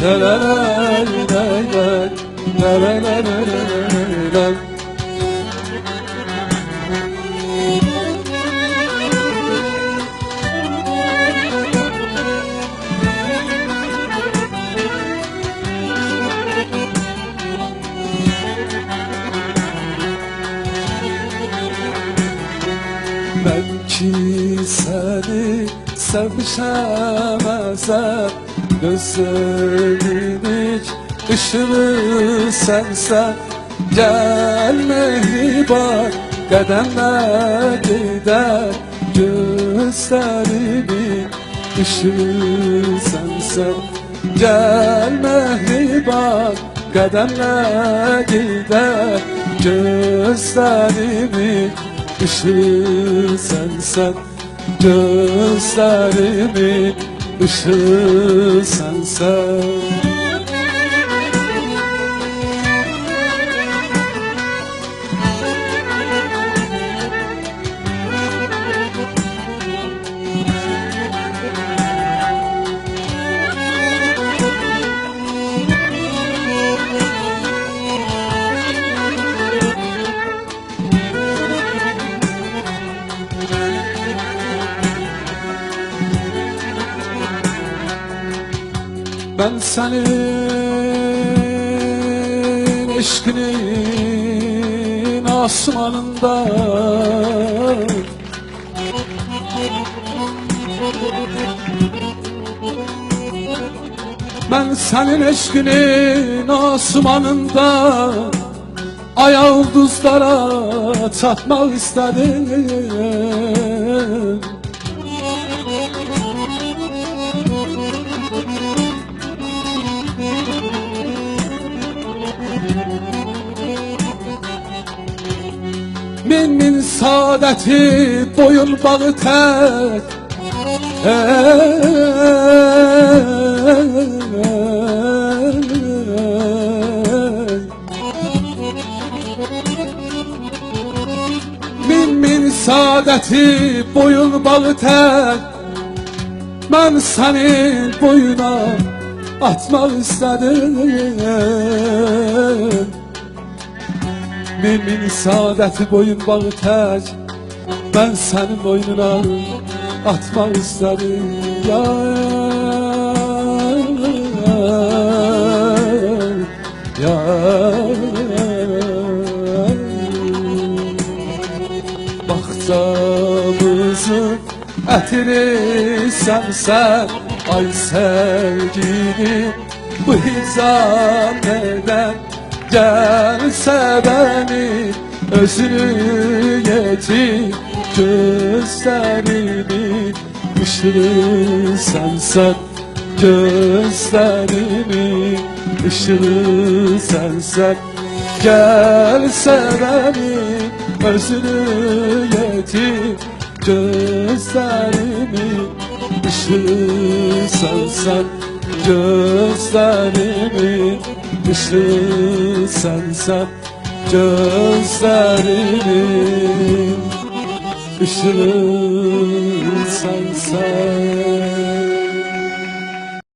la la la la Belki seni sevişemezsem Gözlerinin ışığı sensen Gel mehriban kademle gider Gözlerimin ışığı sensen Gel mehriban kademle gider Gözlerimin ışığı sensen Gözlerimin ışığı sensen Ben senin eşkinin asmanında. Ben senin eşkinin asmanında. Ay yıldızlara çatmak istedim Min min saadeti boyun bağı tek Ey. Min min saadeti boyun bağı tek Ben senin boyuna atmak istedim Mümin saadeti boyun bağı tək Ben senin boynuna atmak istedim ya Ya Baxcamızın ətini sen Ay sevgilim bu hicran neden Gelse beni özünü yetir Gözlerimin ışığı sensen Gözlerimin ışığı sensen. Gelse beni özünü yetir Gözlerimin ışığı sensen Gözlerimin ışığı sensen Gözlerimin ışığı sensen